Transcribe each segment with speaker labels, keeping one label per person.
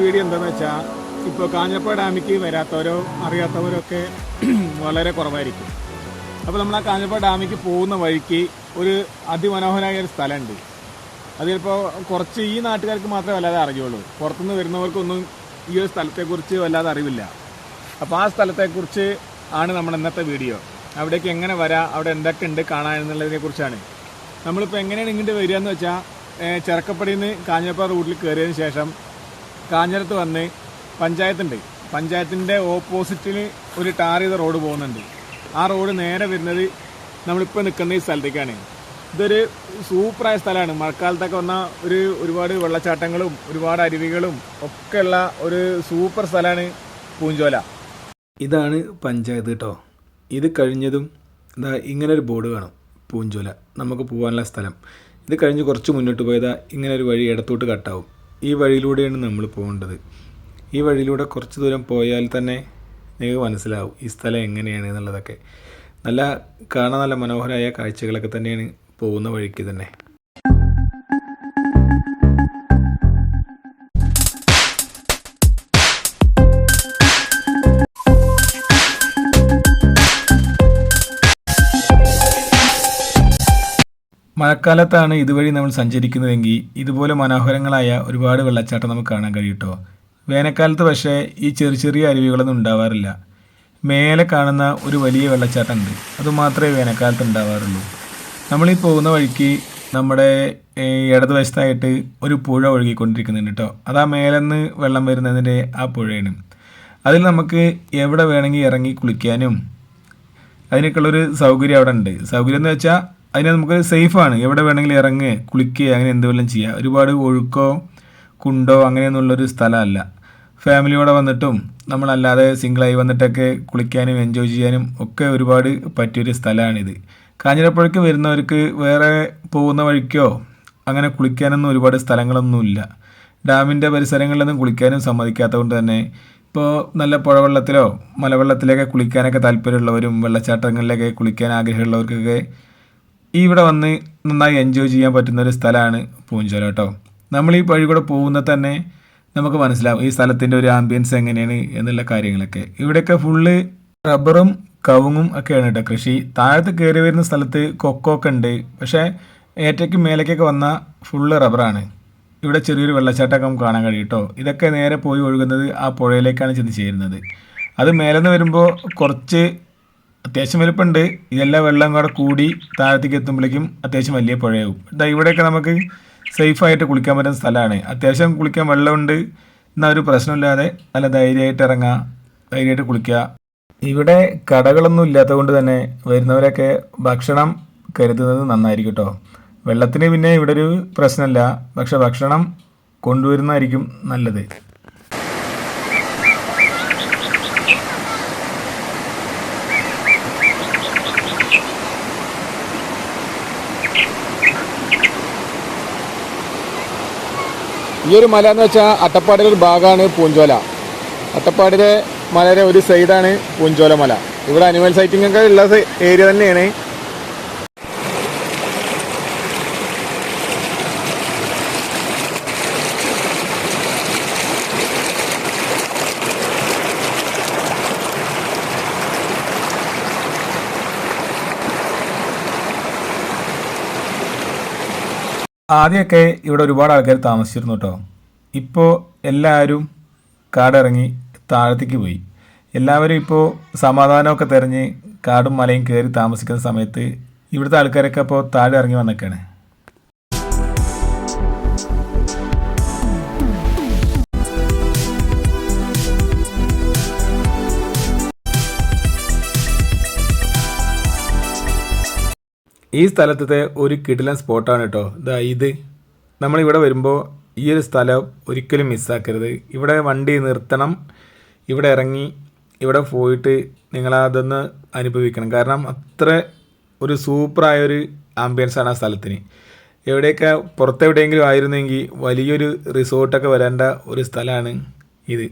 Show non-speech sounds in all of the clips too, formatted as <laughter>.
Speaker 1: Video എന്താണെന്ന് വെച്ചാൽ ഇപ്പോൾ കാഞ്ഞപ്പ ഡാമിക്ക് വരാത്തവരോ അറിയാത്തവരോ ഒക്കെ <clears throat> വളരെ കുറവായിരിക്കും. അപ്പോൾ നമ്മൾ ആ കാഞ്ഞപ്പ ഡാമിക്ക് പോകുന്ന വഴിക്ക് ഒരു അതിമനോഹരമായ ഒരു സ്ഥലമുണ്ട് അത് ചിലപ്പോൾ കുറച്ച് ഈ നാട്ടുകാർക്ക് മാത്രമേ വല്ലാതെ അറിയുള്ളൂ. പുറത്തുനിന്ന് വരുന്നവർക്കൊന്നും ഈ ഒരു സ്ഥലത്തെക്കുറിച്ച് വല്ലാതെ അറിവില്ല. അപ്പോൾ ആ സ്ഥലത്തെക്കുറിച്ച് ആണ് നമ്മുടെ ഇന്നത്തെ വീഡിയോ. അവിടേക്ക് എങ്ങനെ വരാം അവിടെ എന്തൊക്കെ ഉണ്ട് കാണാൻ എന്നുള്ളതിനെ കുറിച്ചാണ്. നമ്മളിപ്പോൾ എങ്ങനെയാണ് ഇങ്ങോട്ട് വരിക എന്ന് വെച്ചാൽ ചെറുക്കപ്പടിയിൽ നിന്ന് കാഞ്ഞപ്പ റൂട്ടിൽ കയറിയതിന് ശേഷം കാഞ്ഞിരത്ത് വന്ന് പഞ്ചായത്തുണ്ട്. പഞ്ചായത്തിന്റെ ഓപ്പോസിറ്റിൽ ഒരു ടാർ ചെയ്ത റോഡ് പോകുന്നുണ്ട്. ആ റോഡ് നേരെ വരുന്നത് നമ്മളിപ്പോൾ നിൽക്കുന്ന ഈ സ്ഥലത്തേക്കാണ്. ഇതൊരു സൂപ്പറായ സ്ഥലമാണ്. മഴക്കാലത്തൊക്കെ വന്ന ഒരു ഒരുപാട് വെള്ളച്ചാട്ടങ്ങളും ഒരുപാട് അരുവികളും ഒക്കെയുള്ള ഒരു സൂപ്പർ സ്ഥലമാണ് പൂഞ്ചോല. ഇതാണ് പഞ്ചായത്ത് കേട്ടോ. ഇത് കഴിഞ്ഞതും ഇതാ ഇങ്ങനൊരു ബോർഡ് കാണും പൂഞ്ചോല. നമുക്ക് പോകാനുള്ള സ്ഥലം. ഇത് കഴിഞ്ഞ് കുറച്ച് മുന്നോട്ട് പോയതാ ഇങ്ങനൊരു വഴി ഇടത്തോട്ട് കട്ടാവും. ഈ വഴിയിലൂടെയാണ് നമ്മൾ പോകേണ്ടത്. ഈ വഴിയിലൂടെ കുറച്ച് ദൂരം പോയാൽ തന്നെ നിങ്ങൾക്ക് മനസ്സിലാവും ഈ സ്ഥലം എങ്ങനെയാണ് എന്നുള്ളതൊക്കെ. നല്ല കാണാൻ നല്ല മനോഹരമായ കാഴ്ചകളൊക്കെ തന്നെയാണ് പോകുന്ന വഴിക്ക് തന്നെ. മഴക്കാലത്താണ് ഇതുവഴി നമ്മൾ സഞ്ചരിക്കുന്നതെങ്കിൽ ഇതുപോലെ മനോഹരങ്ങളായ ഒരുപാട് വെള്ളച്ചാട്ടം നമുക്ക് കാണാൻ കഴിയും കേട്ടോ വേനൽക്കാലത്ത് പക്ഷേ ഈ ചെറിയ ചെറിയ അരുവികളൊന്നും ഉണ്ടാവാറില്ല. മേലെ കാണുന്ന ഒരു വലിയ വെള്ളച്ചാട്ടം ഉണ്ട് അതുമാത്രമേ വേനൽക്കാലത്ത് ഉണ്ടാവാറുള്ളൂ. നമ്മളീ പോകുന്ന വഴിക്ക് നമ്മുടെ ഇടതുവശത്തായിട്ട് ഒരു പുഴ ഒഴുകിക്കൊണ്ടിരിക്കുന്നുണ്ട് കേട്ടോ. അത് ആ മേലെന്ന് വെള്ളം വരുന്നതിന്റെ ആ പുഴയാണ്. അതിൽ നമുക്ക് എവിടെ വേണമെങ്കിൽ ഇറങ്ങി കുളിക്കാനും അതിനൊക്കെയുള്ളൊരു സൗകര്യം അവിടെ ഉണ്ട്. സൗകര്യം എന്ന് വെച്ചാൽ അതിന് നമുക്ക് സേഫാണ് എവിടെ വേണമെങ്കിലും ഇറങ്ങുക കുളിക്കുക അങ്ങനെ എന്തുവെല്ലാം ചെയ്യുക ഒരുപാട് ഒഴുക്കോ കുണ്ടോ അങ്ങനെയൊന്നുള്ളൊരു സ്ഥലമല്ല. ഫാമിലിയോടെ വന്നിട്ടും നമ്മളല്ലാതെ സിംഗിളായി വന്നിട്ടൊക്കെ കുളിക്കാനും എൻജോയ് ചെയ്യാനും ഒക്കെ ഒരുപാട് പറ്റിയൊരു സ്ഥലമാണിത്. കാഞ്ഞിരപ്പുഴയ്ക്ക് വരുന്നവർക്ക് വേറെ പോകുന്ന വഴിക്കോ അങ്ങനെ കുളിക്കാനൊന്നും ഒരുപാട് സ്ഥലങ്ങളൊന്നുമില്ല. ഡാമിന്റെ പരിസരങ്ങളിലൊന്നും കുളിക്കാനും സമ്മതിക്കാത്തത് കൊണ്ട് തന്നെ ഇപ്പോൾ നല്ല പുഴവെള്ളത്തിലോ മലവെള്ളത്തിലൊക്കെ കുളിക്കാനൊക്കെ താല്പര്യമുള്ളവരും വെള്ളച്ചാട്ടങ്ങളിലൊക്കെ കുളിക്കാൻ ആഗ്രഹമുള്ളവർക്കൊക്കെ ഇവിടെ വന്ന് നന്നായി എൻജോയ് ചെയ്യാൻ പറ്റുന്ന ഒരു സ്ഥലമാണ് പൂഞ്ചോല കേട്ടോ. നമ്മൾ ഈ വഴി കൂടെ പോകുന്ന തന്നെ നമുക്ക് മനസ്സിലാവും ഈ സ്ഥലത്തിന്റെ ഒരു ആംബിയൻസ് എങ്ങനെയാണ് എന്നുള്ള കാര്യങ്ങളൊക്കെ. ഇവിടെയൊക്കെ ഫുള്ള് റബ്ബറും കവുങ്ങും ഒക്കെയാണ് കേട്ടോ കൃഷി. താഴത്ത് കയറി വരുന്ന സ്ഥലത്ത് കൊക്കോ ഒക്കെ ഉണ്ട്. പക്ഷേ ഏറ്റയ്ക്ക് മേലേക്കൊക്കെ വന്ന ഫുള്ള് റബ്ബറാണ് ഇവിടെ ചെറിയൊരു വെള്ളച്ചാട്ടമൊക്കെ നമുക്ക് കാണാൻ കഴിയും കേട്ടോ. ഇതൊക്കെ നേരെ പോയി ഒഴുകുന്നത് ആ പുഴയിലേക്കാണ് ചെന്ന് ചേരുന്നത്. അത് മേലെ നിന്ന് വരുമ്പോൾ കുറച്ച് അത്യാവശ്യം വലുപ്പമുണ്ട്. ഇതെല്ലാം വെള്ളം കൂടെ കൂടി താഴത്തേക്ക് എത്തുമ്പോഴേക്കും അത്യാവശ്യം വലിയ പുഴയാവും ഇതാ ഇവിടെയൊക്കെ നമുക്ക് സേഫായിട്ട് കുളിക്കാൻ പറ്റുന്ന സ്ഥലമാണ്. അത്യാവശ്യം കുളിക്കാൻ വെള്ളമുണ്ട്. എന്നാൽ ഒരു പ്രശ്നമില്ലാതെ നല്ല ധൈര്യമായിട്ട് ഇറങ്ങുക ധൈര്യമായിട്ട് കുളിക്കുക ഇവിടെ കടകളൊന്നും ഇല്ലാത്തതുകൊണ്ട് തന്നെ വരുന്നവരൊക്കെ ഭക്ഷണം കരുതുന്നത് നന്നായിരിക്കും കേട്ടോ. വെള്ളത്തിന് പിന്നെ ഇവിടെ ഒരു പ്രശ്നമില്ല. പക്ഷെ ഭക്ഷണം കൊണ്ടുവരുന്നതായിരിക്കും നല്ലത്. ഈ ഒരു മല എന്ന് വെച്ചാൽ അട്ടപ്പാടിയുടെ ഒരു ഭാഗമാണ് പൂഞ്ചോല. അട്ടപ്പാടിയിലെ മലയുടെ ഒരു സൈഡാണ് പൂഞ്ചോല മല. ഇവിടെ അനിമൽ സൈറ്റിംഗ് ഒക്കെ ഉള്ള ഏരിയ തന്നെയാണ്. ആദ്യമൊക്കെ ഇവിടെ ഒരുപാട് ആൾക്കാർ താമസിച്ചിരുന്നു കേട്ടോ ഇപ്പോൾ എല്ലാവരും കാടിറങ്ങി താഴത്തേക്ക് പോയി. എല്ലാവരും ഇപ്പോൾ സമാധാനമൊക്കെ തിരഞ്ഞ് കാടും മലയും കയറി താമസിക്കുന്ന സമയത്ത് ഇവിടുത്തെ ആൾക്കാരൊക്കെ ഇപ്പോൾ താഴെ ഇറങ്ങി വന്നൊക്കെയാണ്. ഈ സ്ഥലത്തെ ഒരു കിടിലൻ സ്പോട്ടാണ് കേട്ടോ ഇതാ ഇത്. നമ്മളിവിടെ വരുമ്പോൾ ഈ ഒരു സ്ഥലം ഒരിക്കലും മിസ്സാക്കരുത്. ഇവിടെ വണ്ടി നിർത്തണം. ഇവിടെ ഇറങ്ങി ഇവിടെ പോയിട്ട് നിങ്ങളതൊന്ന് അനുഭവിക്കണം. കാരണം അത്ര ഒരു സൂപ്പറായൊരു ആംബിയൻസ് ആണ് ആ സ്ഥലത്തിന്. എവിടെയൊക്കെ പുറത്തെവിടെയെങ്കിലും ആയിരുന്നെങ്കിൽ വലിയൊരു റിസോർട്ടൊക്കെ വരേണ്ട ഒരു സ്ഥലമാണ് ഇത്.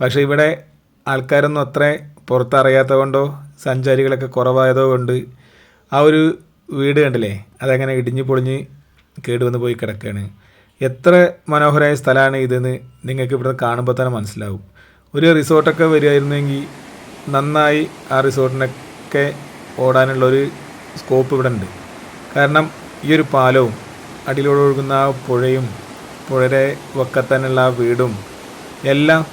Speaker 1: പക്ഷേ ഇവിടെ ആൾക്കാരൊന്നും അത്ര പുറത്തറിയാത്തത് കൊണ്ടോ സഞ്ചാരികളൊക്കെ കുറവായതോ കൊണ്ട് ആ ഒരു വീട് കണ്ടില്ലേ? അതങ്ങനെ ഇടിഞ്ഞു പൊളിഞ്ഞ് കേടുവന്ന് പോയി കിടക്കുകയാണ് എത്ര മനോഹരമായ സ്ഥലമാണ് ഇതെന്ന് നിങ്ങൾക്ക് ഇവിടെ കാണുമ്പോൾ തന്നെ മനസ്സിലാവും. ഒരു റിസോർട്ടൊക്കെ വരികയായിരുന്നെങ്കിൽ നന്നായി ആ റിസോർട്ടിനൊക്കെ ഓടാനുള്ളൊരു സ്കോപ്പ് ഇവിടെ ഉണ്ട്. കാരണം ഈ ഒരു പാലവും അടിയിലൂടെ ഒഴുകുന്ന ആ പുഴയും പുഴയുടെ വക്കത്തന്നെയുള്ള ആ വീടും എല്ലാം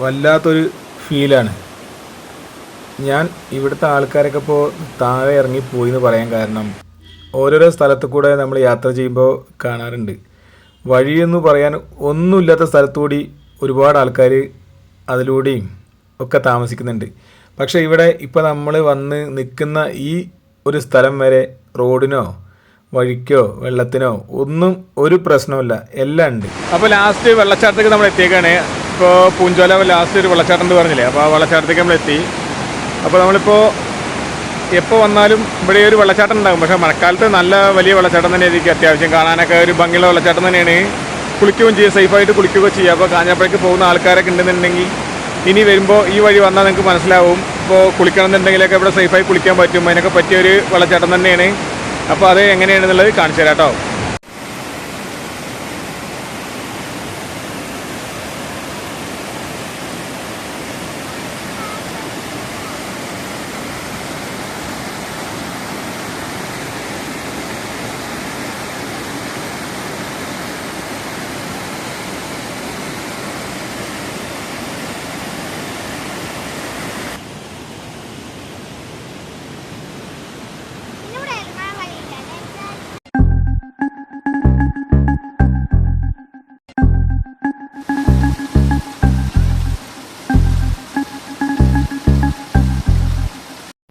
Speaker 1: വല്ലാത്തൊരു ഫീലാണ് ഞാൻ ഇവിടുത്തെ ആൾക്കാരൊക്കെ ഇപ്പോൾ താഴെ ഇറങ്ങി പോയി എന്ന് പറയാൻ കാരണം ഓരോരോ സ്ഥലത്ത് കൂടെ നമ്മൾ യാത്ര ചെയ്യുമ്പോൾ കാണാറുണ്ട്. വഴിയെന്ന് പറയാൻ ഒന്നുമില്ലാത്ത സ്ഥലത്തുകൂടി ഒരുപാട് ആൾക്കാർ അതിലൂടെയും ഒക്കെ താമസിക്കുന്നുണ്ട്. പക്ഷേ ഇവിടെ ഇപ്പോൾ നമ്മൾ വന്ന് നിൽക്കുന്ന ഈ ഒരു സ്ഥലം വരെ റോഡിനോ വഴിക്കോ വെള്ളത്തിനോ ഒന്നും ഒരു പ്രശ്നമില്ല എല്ലാം ഉണ്ട്. അപ്പോൾ ലാസ്റ്റ് വെള്ളച്ചാട്ടത്തേക്ക് നമ്മൾ എത്തിയേക്കാണ്. ഇപ്പോൾ പൂഞ്ചോല ലാസ്റ്റ് ഒരു വെള്ളച്ചാട്ടം എന്ന് പറഞ്ഞില്ലേ? അപ്പോൾ ആ വെള്ളച്ചാട്ടത്തേക്ക് നമ്മൾ എത്തി. അപ്പോൾ നമ്മളിപ്പോൾ എപ്പോൾ വന്നാലും ഇവിടെ ഒരു വെള്ളച്ചാട്ടം ഉണ്ടാകും. പക്ഷേ മഴക്കാലത്ത് നല്ല വലിയ വെള്ളച്ചാട്ടം തന്നെ ആയിരിക്കും അത്യാവശ്യം. കാണാനൊക്കെ ഒരു ഭംഗിയുള്ള വെള്ളച്ചാട്ടം തന്നെയാണ്. കുളിക്കുകയും ചെയ്യുക സേഫായിട്ട് കുളിക്കുകയൊക്കെ ചെയ്യുക അപ്പോൾ കാഞ്ഞാപ്പുഴയ്ക്ക് പോകുന്ന ആൾക്കാരൊക്കെ ഉണ്ടെന്നുണ്ടെങ്കിൽ ഇനി വരുമ്പോൾ ഈ വഴി വന്നാൽ നിങ്ങൾക്ക് മനസ്സിലാവും. ഇപ്പോൾ കുളിക്കണം എന്നുണ്ടെങ്കിലൊക്കെ ഇവിടെ സേഫായി കുളിക്കാൻ പറ്റും. അതിനൊക്കെ പറ്റിയ ഒരു വെള്ളച്ചാട്ടം തന്നെയാണ്. അപ്പോൾ അത് എങ്ങനെയാണെന്നുള്ളത് കാണിച്ചു തരാം കേട്ടോ.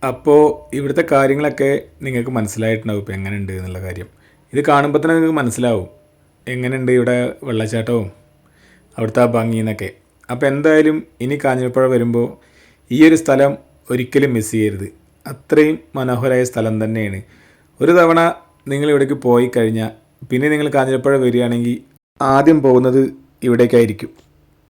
Speaker 1: അപ്പോൾ ഇവിടുത്തെ കാര്യങ്ങളൊക്കെ നിങ്ങൾക്ക് മനസ്സിലായിട്ടുണ്ടാവും ഇപ്പോൾ എങ്ങനെയുണ്ട് എന്നുള്ള കാര്യം. ഇത് കാണുമ്പോൾ തന്നെ നിങ്ങൾക്ക് മനസ്സിലാവും. എങ്ങനെയുണ്ട് ഇവിടെ വെള്ളച്ചാട്ടവും അവിടുത്തെ ആ ഭംഗി എന്നൊക്കെ. അപ്പോൾ എന്തായാലും ഇനി കാഞ്ഞിരപ്പുഴ വരുമ്പോൾ ഈ ഒരു സ്ഥലം ഒരിക്കലും മിസ് ചെയ്യരുത്. അത്രയും മനോഹരമായ സ്ഥലം തന്നെയാണ്. ഒരു തവണ നിങ്ങൾ ഇവിടേക്ക് പോയി കഴിഞ്ഞാൽ പിന്നെ നിങ്ങൾ കാഞ്ഞിരപ്പുഴ വരികയാണെങ്കിൽ ആദ്യം പോകുന്നത് ഇവിടേക്കായിരിക്കും.